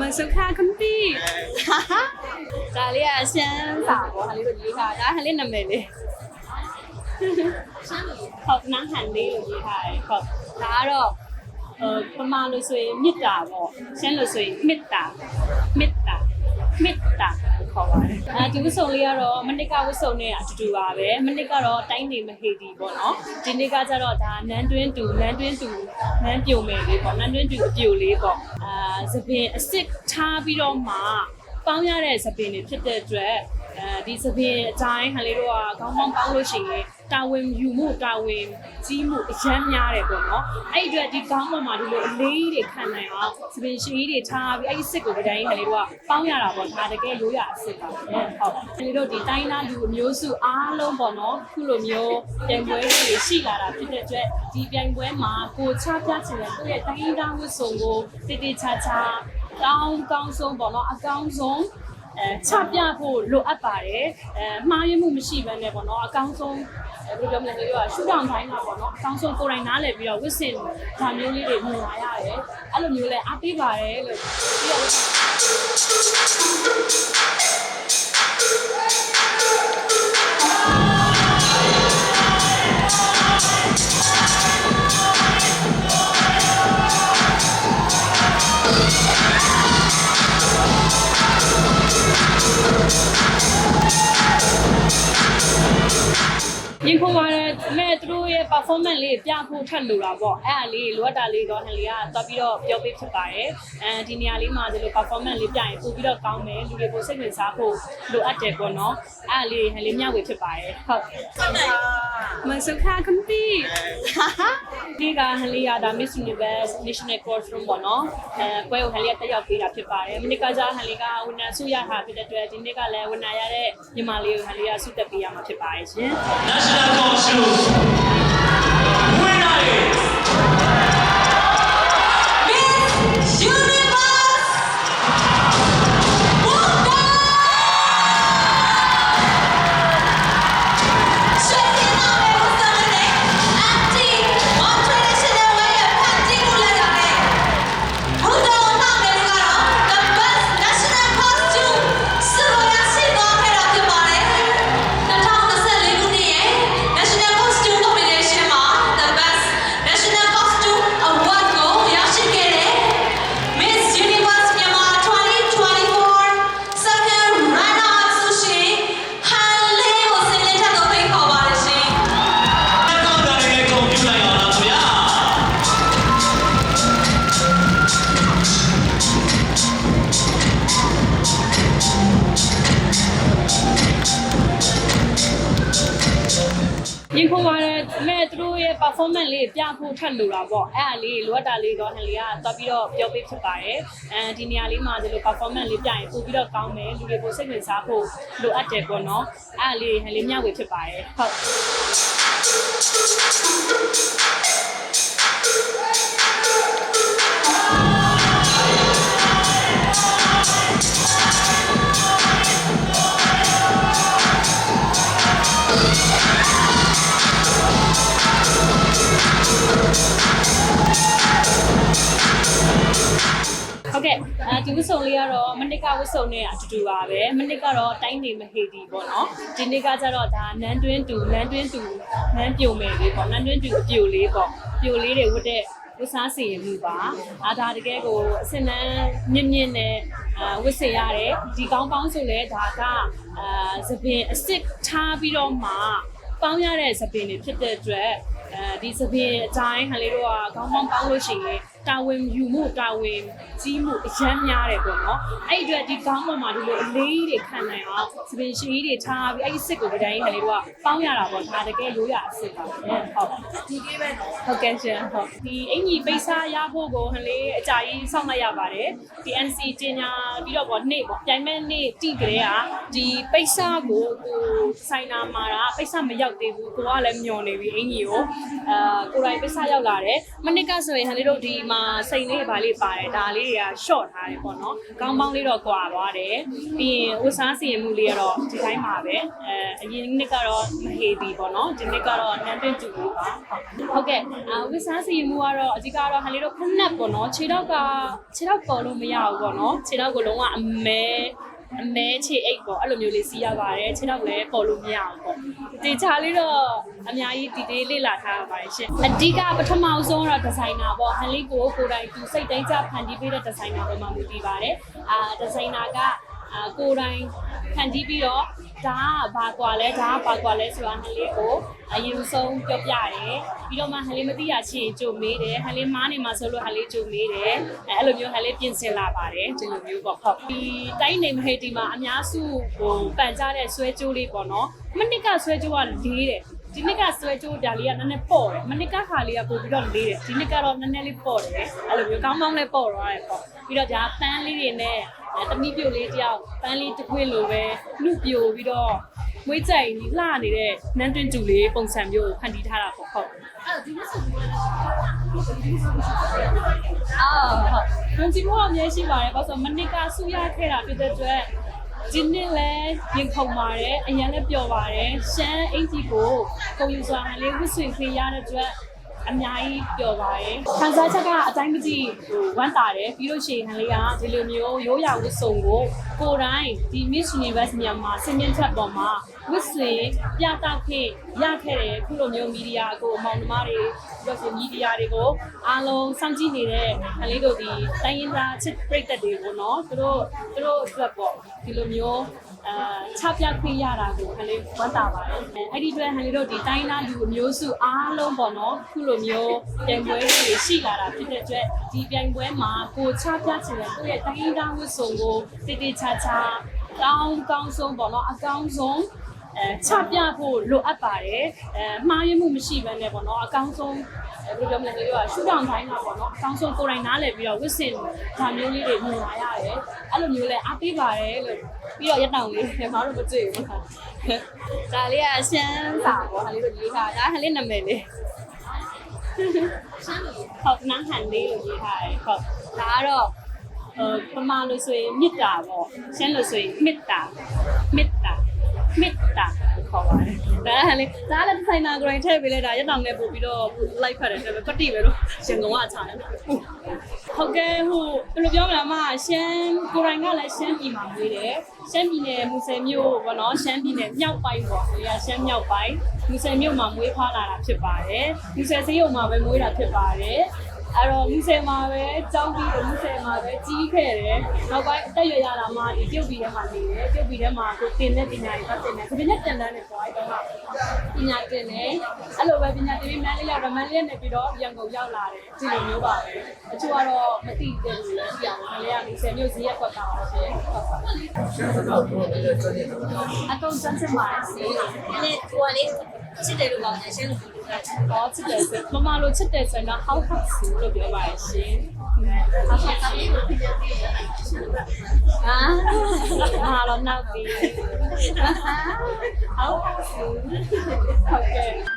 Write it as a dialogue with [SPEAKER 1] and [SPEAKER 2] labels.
[SPEAKER 1] မဆုခခမတီဒါလေးကရှမ်းစာပေါ့ဟာလေးတို့ရေးထားဒါဟာလေးနာမည်လေးဟုတ်နာဟန်လေးလို့ရေးထားတယ်ဟုတ်ဒါကတော့ဟိုပမာလို့ဆိုရင်မေတ္တာပေါ့ရှမ်းလို့ဆိုရင်မေတ္တာမေတ္တာမေတ္တာကိုခေါ်ပါတယ်အဲဒီဝတ်စုံလေးကတော့မနစ်ကဝတ်စုံနဲ့အတူတူပါပဲမနစ်ကတော့တိုင်းနေမဟေတီပေါ့နော်ဒီနေ့ကကျတော့ဒါနန်းတွင်းတူနန်းတွင်းတူနန်းပြုံမယ်လေးပေါ့နန်းတွင်းတူအပြိုလေးပေါ့အာ သပင်အစ်စ်ထားပြီးတော့မှပေါင်းရတဲ့သပင်တွေဖြစ်တဲ့အတွက် အဲဒီသပင်အတိုင်းဟန်လေးတို့ကခေါင်းပေါင်းပေါင်းလို့ရှိရင်တာဝန်ယူမှုတာဝန်ကြီးမှုအရမ်းများတယ်ပေါ့နော်အဲ့ဒီအတွက်ဒီခေါင်းပေါ်မှာဒီလိုအလေးတွေခံနိုင်အောင်သပင်ရှိကြီးတွေထားပြီးအဲ့ဒီစစ်ကိုဒီတိုင်းဟန်လေးတို့ကပေါင်းရတာပေါ့ဒါတကယ်ရိုးရအစစ်ပါပဲဟုတ်ဟန်လေးတို့ဒီတိုင်းသားလူအမျိုးစုအားလုံးပေါ့နော်ခုလိုမျိုးပြိုင်ပွဲတွေရှိလာတာဖြစ်တဲ့အတွက်ဒီပြိုင်ပွဲမှာကိုချပြချင်တဲ့ကိုယ့်ရဲ့တိုင်းသားဝတ်စုံကိုတည်တည်ချာချာကောင်းကောင်းဆုံးပေါ့နော်အကောင်းဆုံး အဲချပြဖို့လိုအပ်ပါတယ်အဲမှားယွင်းမှုမရှိဘဲနဲ့ပေါ့နော်အကောင်းဆုံးအဲဘယ်လိုပြောမလဲပြောရရှုထောင့်တိုင်းမှာပေါ့နော်အကောင်းဆုံးကိုယ်တိုင်နားလည်ပြီးတော့ဝစ်စင်ဒါမျိုးလေးတွေမြင်လာရတယ်အဲ့လိုမျိုးလဲအားပေးပါတယ်လို့ပြီးတော့ ရင်ခုပါတယ်မဲ့သူတို့ရဲ့ performance လေးပြဖို့ထက်လိုတာပေါ့အဲ့အလေးလိုအပ်တာလေးတော့ဟန်လေးကသွားပြီးတော့ပြောပေးဖြစ်ပါတယ်အဲဒီနေရာလေးမှာဒီလို performance လေးပြရင်ပို့ပြီးတော့ကောင်းမယ်လူတွေပိုစိတ်ဝင်စားဖို့လိုအပ်တယ်ပေါ့နော်အဲ့အလေးဟန်လေးမျှဝေဖြစ်ပါတယ်ဟုတ်မဆုခခမတီဒီကဟန်လေးရတာ Miss Universe National Courtroom ပေါ့နော်အဲပွဲကိုဟန်လေးကတက်ရောက်ပေးတာဖြစ်ပါတယ်မိနစ်ကစားဟန်လေးကဝန်နာဆုရတာဖြစ်တဲ့အတွက်ဒီနေ့ကလည်းဝန်နာရတဲ့ညီမလေးကိုဟန်လေးကဆုတက်ပေးရမှာဖြစ်ပါတယ်ရှင်
[SPEAKER 2] Canada Gold Winner is...
[SPEAKER 1] performance လေးပြဖို့ထက်လိုတာပေါ့အဲ့အလေးလိုအပ်တာလေးတော့ဟန်လေးကသွားပြီးတော့ပြောပေးဖြစ်ပါတယ်အဲဒီနေရာလေးမှာဒီလို performance လေးပြရင်ပို့ပြီးတော့ကောင်းမယ်လူတွေပိုစိတ်ဝင်စားဖို့လိုအပ်တယ်ပေါ့နော်အဲ့အလေးဟန်လေးမျှဝေဖြစ်ပါတယ်ဟုတ် ကဲ့အဲဒီဝတ်စုံလေးကတော့မနစ်ကဝတ်စုံနဲ့အတူတူပါပဲမနစ်ကတော့တိုင်းနေမဟေတီပေါ့နော်ဒီနေ့ကကျတော့ဒါနန်းတွင်းတူနန်းတွင်းတူနန်းပြုံမယ်လေးပေါ့နန်းတွင်းတူအပြိုလေးပေါ့ပြိုလေးတွေဝတ်တဲ့ဝတ်စားစီရင်မှုပါအာဒါတကယ်ကိုအစင်နန်းမြင့်မြင့်နဲ့အာဝတ်စေရတယ်ဒီကောင်းပေါင်းဆိုလဲဒါကအာသပင်အစ်စ်ထားပြီးတော့မှပေါင်းရတဲ့သပင်တွေဖြစ်တဲ့အတွက်အဲဒီသပင်အတိုင်းဟန်လေးတို့ကခေါင်းပေါင်းပေါင်းလို့ရှိရင်တာဝန်ယူမှုတာဝန် ကြီးမှုအရမ်းများတယ်ပေါ့နော်အဲ့ဒီအတွက်ဒီခေါင်းပေါ်မှာဒီလိုအလေးတွေခံနိုင်အောင်သပင်ရှိကြီးတွေထားပြီးအဲ့ဒီစစ်ကိုဒီတိုင်းဟန်လေးတို့ကပေါင်းရတာပေါ့ဒါတကယ်ရိုးရအစစ်ပါပဲဟုတ်ဒီကေးပဲဟုတ်ကဲ့ရှင်ဟုတ်ဒီအင်ကြီးပိတ်စားရဖို့ကိုဟန်လေးအကြာကြီးစောင့်လိုက်ရပါတယ်ဒီ NC ကျင်ညာပြီးတော့ပေါ့နေ့ပေါ့ပြိုင်မဲ့နေ့တိကလေးကဒီပိတ်စားကိုကိုဆိုင်နာမှာတာပိတ်စားမရောက်သေးဘူးကိုကလည်းမျောနေပြီအင်ကြီးကိုအာကိုယ်တိုင်ပိတ်စားရောက်လာတယ်မနစ်ကဆိုရင်ဟန်လေးတို့ဒီမှာမှာစိတ်လေးပါလေးပါတယ်ဒါလေးတွေက short ထားတယ်ပေါ့နော်ကောင်းပေါင်းလေးတော့ကွာသွားတယ်ပြီးရင်ဝစားစီရင်မှုလေးကတော့ဒီတိုင်းပါပဲအဲအရင်နှစ်ကတော့မဟေးပြီပေါ့နော်ဒီနှစ်ကတော့နန်းတွင်းတူလေးပါဟုတ်ကဲ့အဝစားစီရင်မှုကတော့အဓိကတော့ဟန်လေးတို့ခဏက်ပေါ့နော်ခြေတော့ကခြေတော့ပေါ်လို့မရဘူးပေါ့နော်ခြေတော့ကိုလုံးဝအမဲ အမဲခြေအိတ်ပေါ့အဲ့လိုမျိုးလေးစီးရပါတယ်ခြေတော့လည်းပေါ်လို့မရဘူးပေါ့တေချာလေးတော့အများကြီးဒီတေးလေ့လာထားရပါတယ်ရှင်အဓိကပထမဆုံးတော့ဒီဇိုင်နာပေါ့ဟန်လေးကိုကိုယ်တိုင်သူစိတ်တိုင်းကြဖန်တီးပေးတဲ့ဒီဇိုင်နာပေါ်မှာမူတည်ပါတယ်အာဒီဇိုင်နာက အာကိုယ်တိုင်ဖန်တီးပြီးတော့ဒါကဘာကွာလဲဒါကဘာကွာလဲဆိုတာဟန်လေးကိုအရင်ဆုံးပြောပြတယ်ပြီးတော့မှဟန်လေးမသိရချင်ကြိုမေးတယ်ဟန်လေးမားနေမှာဆိုလို့ဟန်လေးကြိုမေးတယ်အဲအဲ့လိုမျိုးဟန်လေးပြင်ဆင်လာပါတယ်ဒီလိုမျိုးပေါ့ဟုတ်ဒီတိုင်းနေမဟေတီမှာအများစုဟိုပန်ကြတဲ့ဆွဲကြိုးလေးပေါ့နော်မနစ်ကဆွဲကြိုးကလေးတယ်ဒီနှစ်ကဆွဲကြိုးဒါလေးကနည်းနည်းပေါ့တယ်မနှစ်ကခါလေးကပို့ပြီးတော့လေးတယ်ဒီနှစ်ကတော့နည်းနည်းလေးပေါ့တယ်အဲ့လိုမျိုးကောင်းကောင်းလေးပေါ့တော့တယ်ပေါ့ပြီးတော့ဒါပန်းလေးတွေနဲ့ အဲတမိပြိုလေးတယောက်ပန်းလေးတစ်ခွေလိုပဲနှုတ်ပြိုပြီးတော့မွေးကြိုင်လှနေတဲ့နန်းတွင်ကျူလေးပုံစံမျိုးကိုဖန်တီးထားတာပေါ့ဟုတ်အော်ဟုတ်။ဝန်ကြီးဘောအများရှိပါတယ်။ဘာလို့ဆိုမနစ်ကဆူရခဲ့တာဖြစ်တဲ့အတွက်ဒီနေ့လည်းရင်ခုန်ပါတယ်အရင်လည်းပျော်ပါတယ်ရှမ်းအင်ဂျီကိုပုံယူစွာဟန်လေးဝစ်ဆွင်ခွေရတဲ့အတွက် အများကြီးပျော်ပါတယ်ခံစားချက်ကအတိုင်းမကြည့်ဟိုဝမ်းတာတယ်ပြီးလို့ရှိရင်ဟန်လေးကဒီလိုမျိုးရိုးရာဝစ်စုံကိုကိုယ်တိုင်ဒီ Miss Universe မြန်မာစင်မြင့်ချက်ပေါ်မှာဝစ်ဆွင်ပြသခဲ့ရခဲ့တယ်ခုလိုမျိုးမီဒီယာကိုအမောင်နှမတွေပြီးတော့မီဒီယာတွေကိုအားလုံးစောင့်ကြည့်နေတဲ့ဟန်လေးတို့ဒီတိုင်းရင်းသားချစ်ပရိသတ်တွေကိုနော်သူတို့သူတို့အတွက်ပေါ့ဒီလိုမျိုး အာချပြခွင့်ရတာကိုဟန်လေးဝမ်းသာပါတယ်အဲ့ဒီအတွက်ဟန်လေးတို့ဒီတိုင်းသားလူအမျိုးစုအားလုံးပေါ့နော်ခုလိုမျိုးပြိုင်ပွဲတွေရှိလာတာဖြစ်တဲ့အတွက်ဒီပြိုင်ပွဲမှာကိုချပြချင်တဲ့ကိုယ့်ရဲ့တိုင်းသားဝတ်စုံကိုတည်တည်ချာချာကောင်းကောင်းဆုံးပေါ့နော်အကောင်းဆုံး အဲချပြဖို့လိုအပ်ပါတယ်အဲမှားယွင်းမှုမရှိဘဲနဲ့ပေါ့နော်အကောင်းဆုံးအဲဘယ်လိုပြောမလဲပြောရရှုထောင့်တိုင်းမှာပေါ့နော်အကောင်းဆုံးကိုယ်တိုင်နားလည်ပြီးတော့ဝစ်စင်ဒါမျိုးလေးတွေမြင်လာရတယ်အဲ့လိုမျိုးလဲအားပေးပါတယ်လို့ပြီးတော့ရက်တောင်လေးမမတို့မတွေ့ဘူးဒါလေးကရှမ်းစာပေါ့ဟာလေးတို့ရေးထားဒါဟာလေးနာမည်လေးဟုတ်နန်းဟန်လေးလို့ရေးထားတယ်ဟုတ်ဒါကတော့အဲပမာလို့ဆိုရင်မေတ္တာပေါ့ရှမ်းလို့ဆိုရင်မေတ္တာမေတ္တာ မေတ္တာခေါ်ပါတယ်ဒါကလေဒါလည်းဒီဇိုင်နာကိုရင်ထည့်ပေးလိုက်တာရက်တောင်နဲ့ပို့ပြီးတော့လိုက်ဖတ်တယ်ဒါပေမဲ့ပတိပဲလို့ရန်ကုန်ကချာတယ်ဟုတ်ကဲ့ဟိုဘယ်လိုပြောမလဲအမရှမ်းကိုရိုင်းကလည်းရှမ်းပြည်မှာမွေးတယ်ရှမ်းပြည်နယ်မူဆယ်မြို့ပေါ့နော်ရှမ်းပြည်နယ်မြောက်ပိုင်းပေါ့ဒီကရှမ်းမြောက်ပိုင်းမူဆယ်မြို့မှာမွေးဖွားလာတာဖြစ်ပါတယ်မူဆယ်စေးရုံမှာပဲမွေးတာဖြစ်ပါတယ် အဲ့တော့မူဆယ်မှာပဲကြောင်းပြီးတော့မူဆယ်မှာပဲကြီးခဲ့တယ်နောက်ပိုင်းအသက်ရွယ်ရတာမှဒီပြုတ်ပြီးထဲမှာနေတယ်ပြုတ်ပြီးထဲမှာကိုတင်တဲ့ပညာတွေပတ်တင်တယ်ဒီနေ့တင်တန်းနဲ့ဆိုအဲ့တော့ပညာတင်တယ်အဲ့လိုပဲပညာတင်ပြီးမန်းလေးရောက်တော့မန်းလေးနဲ့ပြီးတော့ရန်ကုန်ရောက်လာတယ်ဒီလိုမျိုးပါပဲအချို့ကတော့မသိတဲ့လူတွေရှိအောင်မလေးကမူဆယ်မြို့ဈေးရက်ကွက်ပါတော့ရှင်ဟုတ်ပါအတော့စမ်းစမ်းပါစီ
[SPEAKER 3] အဲ့ဟိုကလေး ချစ်တယ်လို့ကောင်းတယ်ရှင်းလို့
[SPEAKER 1] တော့ချစ်တယ်ဆိုမမလိုချစ်တယ်ဆိုတော့ how how လို့ပြောပါရဲ့ရှင်
[SPEAKER 3] ဆောက်ဆောက်ဆောက်လေးကိုဖြစ်တယ်
[SPEAKER 1] အာအာတော့နောက်ပြီ how how ဟုတ်ကဲ့